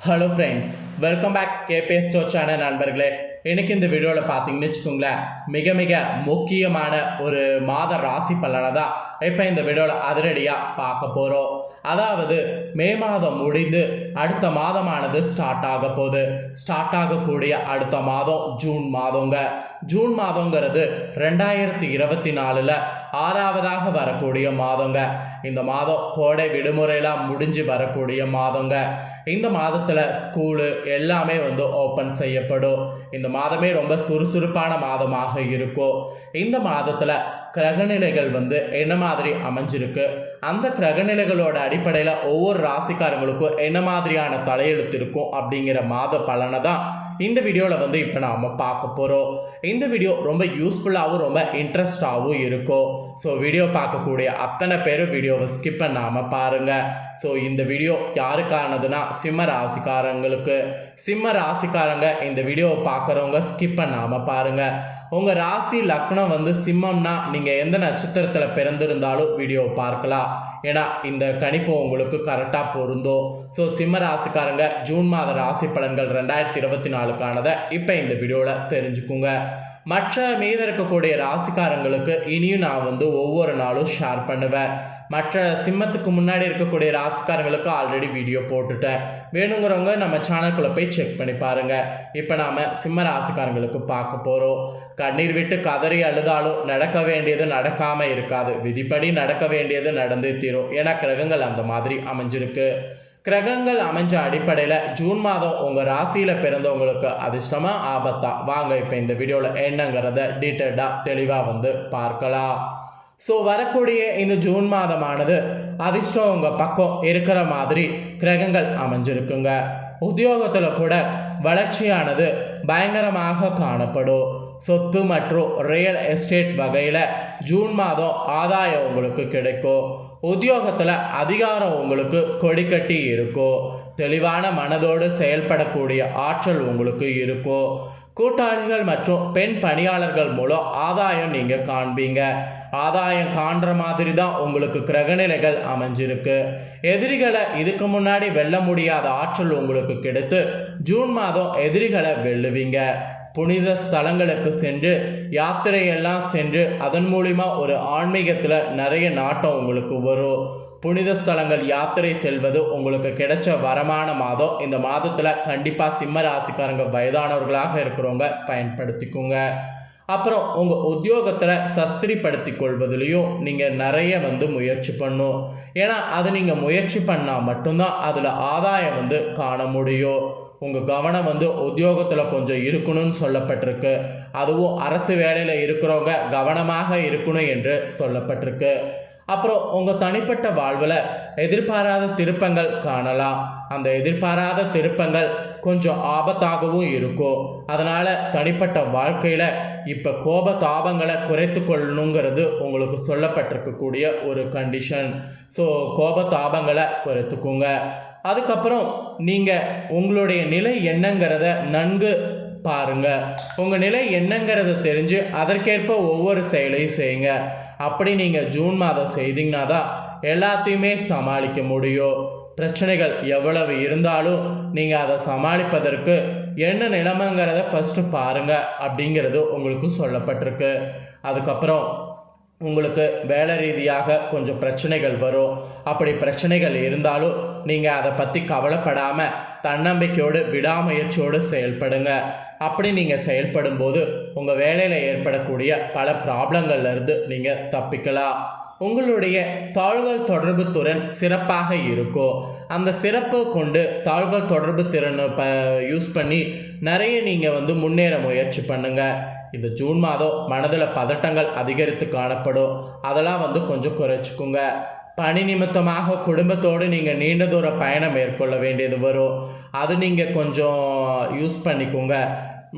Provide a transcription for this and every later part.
Hello friends welcome back கேபே ஸ்டோ channel நண்பர்களே. எனக்கு இந்த வீடியோவில் பார்த்தீங்கன்னு வச்சுக்கோங்களேன் மிக மிக முக்கியமான ஒரு மாத ராசி பலனை தான் இப்போ இந்த வீடியோவில் அதிரடியாக பார்க்க போகிறோம் அதாவது மே மாதம் முடிந்து அடுத்த மாதமானது ஸ்டார்ட் ஆக போகுது. ஸ்டார்ட் ஆகக்கூடிய அடுத்த மாதம் ஜூன் மாதங்க. ஜூன் மாதங்கிறது ரெண்டாயிரத்தி இருபத்தி நாலில் ஆறாவதாக வரக்கூடிய மாதங்க. இந்த மாதம் கோடை விடுமுறையெல்லாம் முடிஞ்சு வரக்கூடிய மாதங்க. இந்த மாதத்தில் ஸ்கூலு எல்லாமே வந்து ஓப்பன் செய்யப்படும். இந்த மாதமே ரொம்ப சுறுசுறுப்பான மாதமாக இருக்கும். இந்த மாதத்தில் கிரகநிலைகள் வந்து என்ன மாதிரி அமைஞ்சிருக்கு? அந்த கிரகநிலைகளோட அடிப்படையில் ஒவ்வொரு ராசிக்காரங்களுக்கும் என்ன மாதிரியான தலையெழுத்து இருக்கும் அப்படிங்கிற மாத பலனை தான் இந்த வீடியோவில் வந்து இப்போ நாம் பார்க்க போகிறோம் இந்த வீடியோ ரொம்ப யூஸ்ஃபுல்லாகவும் ரொம்ப இன்ட்ரெஸ்டாகவும் இருக்கும். ஸோ வீடியோ பார்க்கக்கூடிய அத்தனை பேரும் வீடியோவை ஸ்கிப் பண்ணாமல் பாருங்கள் ஸோ இந்த வீடியோ யாருக்கானதுன்னா சிம்ம ராசிக்காரங்களுக்கு. சிம்ம ராசிக்காரங்க இந்த வீடியோவை பார்க்குறவங்க ஸ்கிப் பண்ணாமல் பாருங்கள் உங்கள் ராசி லக்னம் வந்து சிம்மம்னா நீங்கள் எந்த நட்சத்திரத்தில் பிறந்திருந்தாலும் வீடியோ பார்க்கலாம். ஏன்னா இந்த கணிப்பு உங்களுக்கு கரெக்டாக பொருந்தோ ஸோ சிம்ம ராசிக்காரங்க ஜூன் மாத ராசி பலன்கள் ரெண்டாயிரத்தி இருபத்தி நாலுக்கானதை இப்போ இந்த வீடியோவில் தெரிஞ்சுக்குங்க. மற்ற மீத இருக்கக்கூடிய ராசிக்காரங்களுக்கு இனியும் நான் வந்து ஒவ்வொரு நாளும் ஷேர் பண்ணுவேன். மற்ற சிம்மத்துக்கு முன்னாடி இருக்கக்கூடிய ராசிக்காரங்களுக்கு ஆல்ரெடி வீடியோ போட்டுட்டேன். வேணுங்கிறவங்க நம்ம சேனல்குள்ளே போய் செக் பண்ணி பாருங்கள் இப்போ நாம் சிம்ம ராசிக்காரங்களுக்கு பார்க்க போகிறோம் கண்ணீர் விட்டு கதறி அழுதாலும் நடக்க வேண்டியது நடக்காமல் இருக்காது. விதிப்படி நடக்க வேண்டியது நடந்து தீரும். ஏன்னா கிரகங்கள் அந்த மாதிரி அமைஞ்சிருக்கு. கிரகங்கள் அமைஞ்ச அடிப்படையில் ஜூன் மாதம் உங்கள் ராசியில் பிறந்தவங்களுக்கு அதிர்ஷ்டமாக ஆபத்தா? வாங்க இப்போ இந்த வீடியோவில் என்னங்கிறத டீட்டெயில்டாக தெளிவாக வந்து பார்க்கலாம். ஸோ வரக்கூடிய இந்த ஜூன் மாதமானது அதிர்ஷ்டம் உங்கள் பக்கம் இருக்கிற மாதிரி கிரகங்கள் அமைஞ்சிருக்குங்க. உத்தியோகத்தில் கூட வளர்ச்சியானது பயங்கரமாக காணப்படும். சொத்து மற்றும் ரியல் எஸ்டேட் வகையில் ஜூன் மாதம் ஆதாயம் உங்களுக்கு கிடைக்கும். உத்தியோகத்தில் அதிகாரம் உங்களுக்கு கொடிக்கட்டி இருக்கும். தெளிவான மனதோடு செயல்படக்கூடிய ஆற்றல் உங்களுக்கு இருக்கும். கூட்டாளிகள் மற்றும் பெண் பணியாளர்கள் மூலம் ஆதாயம் நீங்கள் காண்பீங்க. ஆதாயம் காண்ற மாதிரி தான் உங்களுக்கு கிரகநிலைகள் அமைஞ்சிருக்கு. எதிரிகளை இதுக்கு முன்னாடி வெல்ல முடியாத ஆற்றல் உங்களுக்கு கிடைத்து ஜூன் மாதம் எதிரிகளை வெல்லுவீங்க. புனித ஸ்தலங்களுக்கு சென்று யாத்திரையெல்லாம் சென்று அதன் மூலிமா ஒரு ஆன்மீகத்தில் நிறைய நாட்டம் உங்களுக்கு வரும். புனித ஸ்தலங்கள் யாத்திரை செல்வது உங்களுக்கு கிடைச்ச வரமான மாதம். இந்த மாதத்தில் கண்டிப்பாக சிம்ம ராசிக்காரங்க வயதானவர்களாக இருக்கிறவங்க பயன்படுத்திக்கோங்க. அப்புறம் உங்கள் உத்தியோகத்தில் சஸ்திரிப்படுத்தி கொள்வதுலேயும் நீங்கள் நிறைய வந்து முயற்சி பண்ணும். ஏன்னா அது நீங்கள் முயற்சி பண்ணால் மட்டும்தான் அதில் ஆதாயம் வந்து காண முடியும். உங்கள் கவனம் வந்து உத்தியோகத்தில் கொஞ்சம் இருக்கணும்னு சொல்லப்பட்டிருக்கு. அதுவும் அரசு வேலையில் இருக்கிறவங்க கவனமாக இருக்கணும் என்று சொல்லப்பட்டிருக்கு. அப்புறம் உங்கள் தனிப்பட்ட வாழ்வில் எதிர்பாராத திருப்பங்கள் காணலாம். அந்த எதிர்பாராத திருப்பங்கள் கொஞ்சம் ஆபத்தாகவும் இருக்கும். அதனால் தனிப்பட்ட வாழ்க்கையில் இப்போ கோப தாபங்களை குறைத்து கொள்ளணுங்கிறது உங்களுக்கு சொல்லப்பட்டிருக்கக்கூடிய ஒரு கண்டிஷன் ஸோ கோப தாபங்களை குறைத்துக்குங்க. அதுக்கப்புறம் நீங்கள் உங்களுடைய நிலை என்னங்கிறத நன்கு பாருங்க. உங்கள் நிலை என்னங்கிறத தெரிஞ்சு அதற்கேற்ப ஒவ்வொரு செயலையும் செய்யுங்க. அப்படி நீங்கள் ஜூன் மாதம் செய்தீங்கன்னா தான் எல்லாத்தையுமே சமாளிக்க முடியும். பிரச்சனைகள் எவ்வளவு இருந்தாலும் நீங்கள் அதை சமாளிப்பதற்கு என்ன நிலைமைங்கிறத ஃபஸ்ட்டு பாருங்கள் அப்படிங்கிறது உங்களுக்கு சொல்லப்பட்டிருக்கு. அதுக்கப்புறம் உங்களுக்கு வேலை ரீதியாக கொஞ்சம் பிரச்சனைகள் வரும். அப்படி பிரச்சனைகள் இருந்தாலும் நீங்கள் அதை பற்றி கவலைப்படாமல் தன்னம்பிக்கையோடு விடாமுயற்சியோடு செயல்படுங்க. அப்படி நீங்கள் செயல்படும்போது உங்கள் வேலையில் ஏற்படக்கூடிய பல ப்ராப்ளங்கள்லேருந்து நீங்கள் தப்பிக்கலாம். உங்களுடைய தாள்கள் தொடர்பு திறன் சிறப்பாக இருக்கும். அந்த சிறப்பை கொண்டு தாள்கள் தொடர்பு திறனை ப யூஸ் பண்ணி நிறைய நீங்கள் வந்து முன்னேற முயற்சி பண்ணுங்கள் இந்த ஜூன் மாதம் மனதில் பதட்டங்கள் அதிகரித்து காணப்படும். அதெல்லாம் வந்து கொஞ்சம் குறைச்சிக்குங்க. பணி நிமித்தமாக குடும்பத்தோடு நீங்கள் நீண்ட தூர பயணம் மேற்கொள்ள வேண்டியது வரும். அது நீங்கள் கொஞ்சம் யூஸ் பண்ணிக்கோங்க.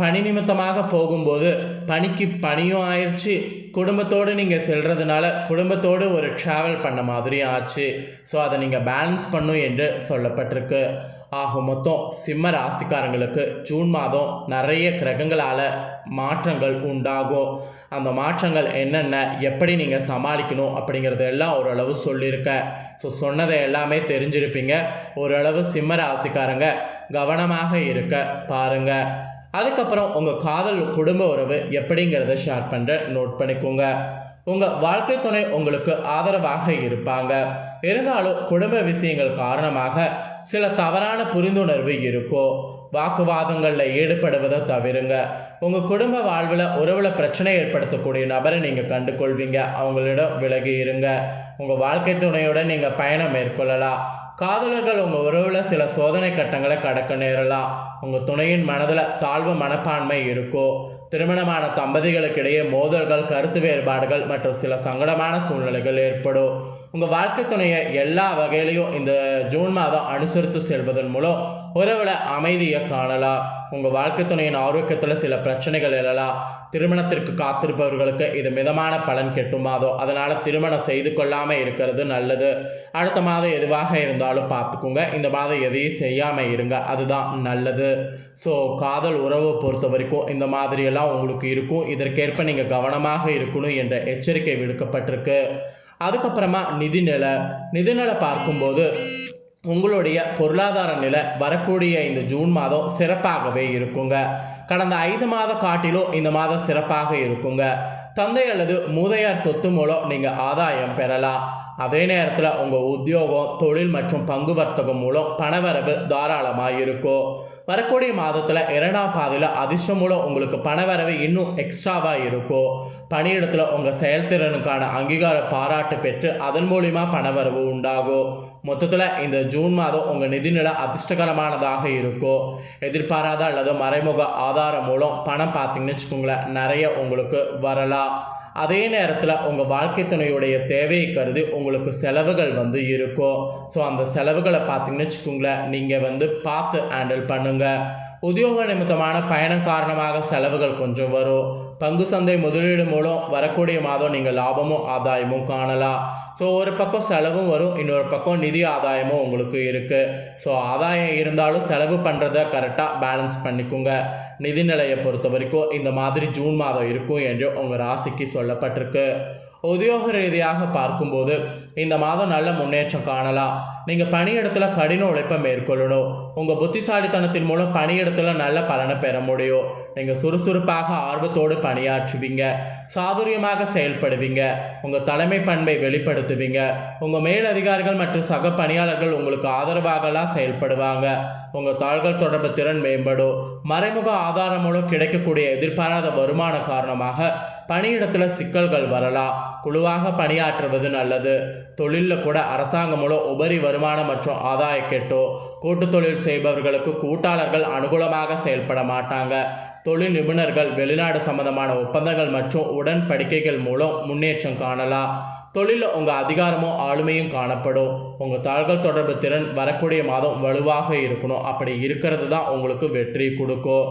பணி நிமித்தமாக போகும்போது பணிக்கு பணியும் ஆயிடுச்சு குடும்பத்தோடு நீங்கள் செல்கிறதுனால குடும்பத்தோடு ஒரு ட்ராவல் பண்ண மாதிரியும் ஆச்சு. ஸோ அதை நீங்கள் பேலன்ஸ் பண்ணும் என்று சொல்லப்பட்டிருக்கு. ஆக மொத்தம் சிம்ம ராசிக்காரங்களுக்கு ஜூன் மாதம் நிறைய கிரகங்களால் மாற்றங்கள் உண்டாகும். அந்த மாற்றங்கள் என்னென்ன எப்படி நீங்கள் சமாளிக்கணும் அப்படிங்கிறது எல்லாம் ஓரளவு சொல்லியிருக்க. ஸோ சொன்னதை எல்லாமே தெரிஞ்சிருப்பீங்க. ஓரளவு சிம்ம ராசிக்காரங்க கவனமாக இருக்க பாருங்க. அதுக்கப்புறம் உங்கள் காதல் குடும்ப உறவு எப்படிங்கிறத ஷேர் பண்ணுற நோட் பண்ணிக்கோங்க. உங்கள் வாழ்க்கை துணை உங்களுக்கு ஆதரவாக இருப்பாங்க. இருந்தாலும் குடும்ப விஷயங்கள் காரணமாக சில தவறான புரிந்துணர்வு இருக்கும் வாக்குவாதங்களில் ஈடுபடுவதை தவிருங்க. உங்கள் குடும்ப வாழ்வில் உறவில் பிரச்சனை ஏற்படுத்தக்கூடிய நபரை நீங்கள் கண்டுகொள்வீங்க. அவங்களிடம் விலகி இருங்க. உங்கள் வாழ்க்கை துணையோட நீங்கள் பயணம் மேற்கொள்ளலாம். காதலர்கள் உங்கள் உறவில் சில சோதனை கட்டங்களை கடக்க நேரலாம். உங்கள் துணையின் மனதில் தாழ்வு மனப்பான்மை இருக்கும் திருமணமான தம்பதிகளுக்கிடையே மோதல்கள் கருத்து வேறுபாடுகள் மற்றும் சில சங்கடமான சூழ்நிலைகள் ஏற்படும். உங்கள் வாழ்க்கை துணையை எல்லா வகையிலையும் இந்த ஜூன் மாதம் அனுசரித்து செல்வதன் மூலம் உறவில் அமைதியை காணலாம். உங்கள் வாழ்க்கை துணையின் ஆரோக்கியத்தில் சில பிரச்சனைகள் எழலாம். திருமணத்திற்கு காத்திருப்பவர்களுக்கு இது மிதமான பலன் கெட்டும் மாதம். அதனால் திருமணம் செய்து கொள்ளாமல் இருக்கிறது நல்லது. அடுத்த மாதம் எதுவாக இருந்தாலும் பார்த்துக்குங்க. இந்த மாதம் எதையும் செய்யாமல் இருங்க. அதுதான் நல்லது. ஸோ காதல் உறவை பொறுத்த வரைக்கும் இந்த மாதிரியெல்லாம் உங்களுக்கு இருக்கும். இதற்கேற்ப நீங்கள் கவனமாக இருக்கணும் என்ற எச்சரிக்கை விடுக்கப்பட்டிருக்கு. அதுக்கப்புறமா நிதிநிலை நிதிநிலை பார்க்கும்போது உங்களுடைய பொருளாதார நிலை வரக்கூடிய இந்த ஜூன் மாதம் சிறப்பாகவே இருக்குங்க. கடந்த ஐந்து மாத காட்டிலும் இந்த மாதம் சிறப்பாக இருக்குங்க. தந்தை அல்லது மூதையார் சொத்து மூலம் நீங்கள் ஆதாயம் பெறலாம். அதே நேரத்தில் உங்கள் உத்தியோகம் தொழில் மற்றும் பங்கு வர்த்தகம் மூலம் பணவரவு தாராளமாக இருக்கும் வரக்கூடிய மாதத்தில் இரண்டாம் பாதையில் அதிர்ஷ்டம் மூலம் உங்களுக்கு பணவரவு இன்னும் எக்ஸ்ட்ராவாக இருக்கும் பணியிடத்தில் உங்கள் செயல்திறனுக்கான அங்கீகார பாராட்டு பெற்று அதன் மூலிமா பணவரவு உண்டாகும் மொத்தத்தில் இந்த ஜூன் மாதம் உங்கள் நிதிநிலை அதிர்ஷ்டகரமானதாக இருக்கும் எதிர்பாராத அல்லது மறைமுக ஆதாரம் மூலம் பணம் பார்த்தீங்கன்னு வச்சுக்கோங்களேன் நிறைய உங்களுக்கு வரலாம். அதே நேரத்தில் உங்கள் வாழ்க்கை துணையுடைய தேவையை கருதி உங்களுக்கு செலவுகள் வந்து இருக்கும் ஸோ அந்த செலவுகளை பார்த்தீங்கன்னு வச்சுக்கோங்களேன் நீங்கள் வந்து பார்த்து ஹேண்டில் பண்ணுங்கள் உத்தியோக நிமித்தமான பயணம் காரணமாக செலவுகள் கொஞ்சம் வரும். பங்கு சந்தை முதலீடு மூலம் வரக்கூடிய மாதம் நீங்கள் லாபமும் ஆதாயமும் காணலாம். ஸோ ஒரு பக்கம் செலவும் வரும் இன்னொரு பக்கம் நிதி ஆதாயமும் உங்களுக்கு இருக்குது ஸோ ஆதாயம் இருந்தாலும் செலவு பண்ணுறத கரெக்டாக பேலன்ஸ் பண்ணிக்கோங்க. நிதிநிலையை பொறுத்த வரைக்கும் இந்த மாதிரி ஜூன் மாதம் இருக்கும் என்று உங்கள் ராசிக்கு சொல்லப்பட்டிருக்கு. உத்தியோக ரீதியாக பார்க்கும்போது இந்த மாதம் நல்ல முன்னேற்றம் காணலாம். நீங்கள் பணியிடத்தில் கடின உழைப்பை மேற்கொள்ளணும். உங்கள் புத்திசாலித்தனத்தின் மூலம் பணியிடத்தில் நல்ல பலனை பெற முடியும். நீங்கள் சுறுசுறுப்பாக ஆர்வத்தோடு பணியாற்றுவீங்க. சாதுரியமாக செயல்படுவீங்க. உங்கள் தலைமை பண்பை வெளிப்படுத்துவீங்க. உங்கள் மேலதிகாரிகள் மற்றும் சக பணியாளர்கள் உங்களுக்கு ஆதரவாகலாம் செயல்படுவாங்க. உங்கள் தாள்கள் தொடர்பு திறன் மேம்படும். மறைமுக ஆதாரம் மூலம் கிடைக்கக்கூடிய எதிர்பாராத வருமானம் காரணமாக பணியிடத்தில் சிக்கல்கள் வரலாம். குழுவாக பணியாற்றுவது நல்லது. தொழிலில் கூட அரசாங்கம் மூலம் உபரி வருமானம் மற்றும் ஆதாய கெட்டோ கூட்டு தொழில் செய்பவர்களுக்கு கூட்டாளர்கள் அனுகூலமாக செயல்பட மாட்டாங்க. தொழில் நிபுணர்கள் வெளிநாடு சம்பந்தமான ஒப்பந்தங்கள் மற்றும் உடன்படிக்கைகள் மூலம் முன்னேற்றம் காணலாம். தொழிலில் உங்கள் அதிகாரமும் ஆளுமையும் காணப்படும். உங்கள் தாள்கள் தொடர்பு திறன் வரக்கூடிய மாதம் வலுவாக இருக்கணும். அப்படி இருக்கிறது தான் உங்களுக்கு வெற்றி கொடுக்கும்.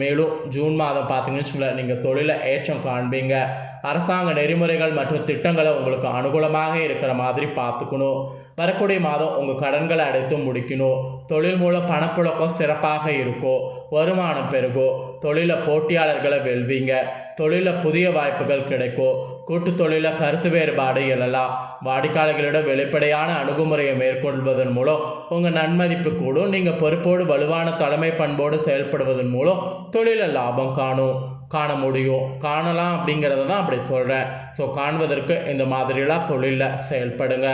மேலும் ஜூன் மாதம் பார்த்தீங்கன்னு வச்சுக்கோங்களேன் நீங்கள் தொழிலை ஏற்றம் காண்பீங்க. அரசாங்க நெறிமுறைகள் மற்றும் திட்டங்களை உங்களுக்கு அனுகூலமாக இருக்கிற மாதிரி பார்த்துக்கணும். வரக்கூடிய மாதம் உங்கள் கடன்களை அடைத்து முடிக்கணும். தொழில் மூலம் பணப்புழக்கம் சிறப்பாக இருக்கும். வருமானம் பெருகும். தொழிலில் போட்டியாளர்களை வெல்வீங்க. தொழிலில் புதிய வாய்ப்புகள் கிடைக்கும். கூட்டு தொழிலில் கருத்து வேறுபாடு எழலாம். வாடிக்கையாளர்களிடம் வெளிப்படையான அணுகுமுறையை மேற்கொள்வதன் மூலம் உங்கள் நன்மதிப்பு கூடும். நீங்கள் பொறுப்போடு வலுவான தலைமை பண்போடு செயல்படுவதன் மூலம் தொழிலில் லாபம் காணும். காண முடியும். காணலாம் அப்படிங்கிறத தான் அப்படி சொல்கிறேன் ஸோ காண்பதற்கு இந்த மாதிரிலாம் தொழிலில் செயல்படுங்க.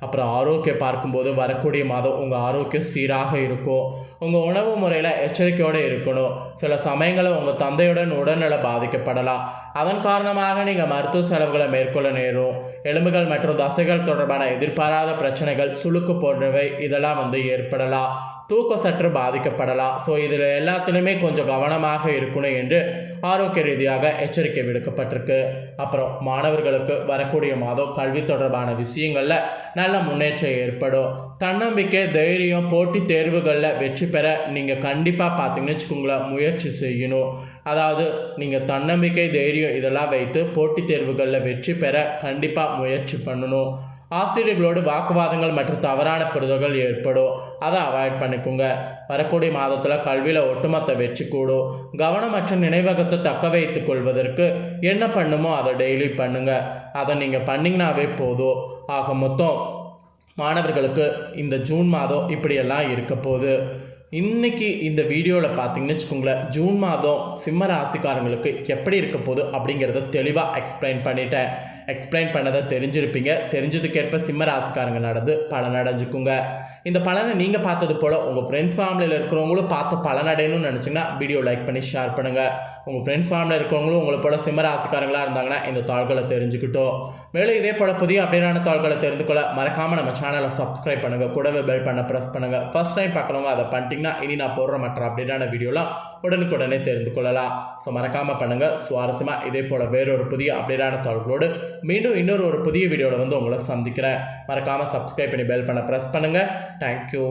அப்புறம் ஆரோக்கியம் பார்க்கும்போது வரக்கூடிய மாதம் உங்கள் ஆரோக்கியம் சீராக இருக்கும் உங்கள் உணவு முறையில் எச்சரிக்கையோடு இருக்கணும். சில சமயங்களில் உங்கள் தந்தையுடன் உடல்நல பாதிக்கப்படலாம். அதன் காரணமாக நீங்கள் மருத்துவ செலவுகளை மேற்கொள்ள நேரும். எலும்புகள் மற்றும் தசைகள் தொடர்பான எதிர்பாராத பிரச்சனைகள் சுளுக்கு போன்றவை இதெல்லாம் வந்து ஏற்படலாம். தூக்கம் சற்று பாதிக்கப்படலாம். ஸோ இதில் எல்லாத்துலேயுமே கொஞ்சம் கவனமாக இருக்கணும் என்று ஆரோக்கிய ரீதியாக எச்சரிக்கை விடுக்கப்பட்டிருக்கு. அப்புறம் மாணவர்களுக்கு வரக்கூடிய மாதம் கல்வி தொடர்பான விஷயங்களில் நல்ல முன்னேற்றம் ஏற்படும். தன்னம்பிக்கை தைரியம் போட்டித் தேர்வுகளில் வெற்றி பெற நீங்கள் கண்டிப்பாக பார்த்தீங்கன்னு வச்சுக்கோங்களேன் முயற்சி செய்யணும். அதாவது நீங்கள் தன்னம்பிக்கை தைரியம் இதெல்லாம் வைத்து போட்டித் தேர்வுகளில் வெற்றி பெற கண்டிப்பாக முயற்சி பண்ணணும். ஆசிரியர்களோடு வாக்குவாதங்கள் மற்றும் தவறான புரிதல்கள் ஏற்படும். அதை அவாய்ட் பண்ணிக்கோங்க. வரக்கூடிய மாதத்தில் கல்வியில் ஒட்டுமொத்த வெற்றி கூடும். கவனமற்ற நினைவகத்தை தக்க வைத்துக் கொள்வதற்கு என்ன பண்ணுமோ அதை டெய்லி பண்ணுங்கள் அதை நீங்கள் பண்ணிங்கனாவே போதும். ஆக மொத்தம் மாணவர்களுக்கு இந்த ஜூன் மாதம் இப்படியெல்லாம் இருக்க போகுது. இன்னைக்கு இந்த வீடியோவில் பார்த்தீங்கன்னு வச்சுக்கோங்களேன் ஜூன் மாதம் சிம்ம ராசிக்காரங்களுக்கு எப்படி இருக்க போகுது அப்படிங்கிறத தெளிவாக எக்ஸ்பிளைன் பண்ணிட்டேன். எக்ஸ்பிளைன் பண்ணதை தெரிஞ்சிருப்பீங்க. தெரிஞ்சதுக்கேற்ப சிம்ம ராசிக்காரங்க நடந்து பலன் அடைஞ்சுக்குங்க. இந்த பலனை நீங்கள் பார்த்தது போல் உங்கள் ஃப்ரெண்ட்ஸ் ஃபேமிலியில் இருக்கிறவங்களும் பார்த்து பலனடையணும்னு நினச்சிங்கன்னா வீடியோ லைக் பண்ணி ஷேர் பண்ணுங்கள் உங்கள் ஃப்ரெண்ட்ஸ் ஃபேமிலியில் இருக்கிறவங்களும் உங்களை போல் சிம்மராசிக்காரங்களாக இருந்தாங்கன்னா இந்த தாள்களை தெரிஞ்சுக்கிட்டோம். மேலும் இதே போல் புதிய அப்படியான தாள்களை தெரிந்து கொள்ள மறக்காமல் நம்ம சேனலை சப்ஸ்கிரைப் பண்ணுங்கள் கூடவே பெல் பண்ண ப்ரெஸ் பண்ணுங்கள் ஃபர்ஸ்ட் டைம் பார்க்குறவங்க அதை பண்ணிட்டீங்கன்னா இனி நான் போடுற மற்ற அப்படியான வீடியோலாம் உடனுக்குடனே தெரிந்து கொள்ளலாம் ஸோ மறக்காமல் பண்ணுங்கள் சுவாரஸ்யமாக இதே போல் வேறொரு புதிய அப்படியான தாள்களோடு மீண்டும் இன்னொரு ஒரு புதிய வீடியோவில் வந்து உங்களை சந்திக்கிறேன். மறக்காமல் சப்ஸ்கிரைப் பண்ணி பெல் பண்ண ப்ரெஸ் பண்ணுங்கள் தேங்க்யூ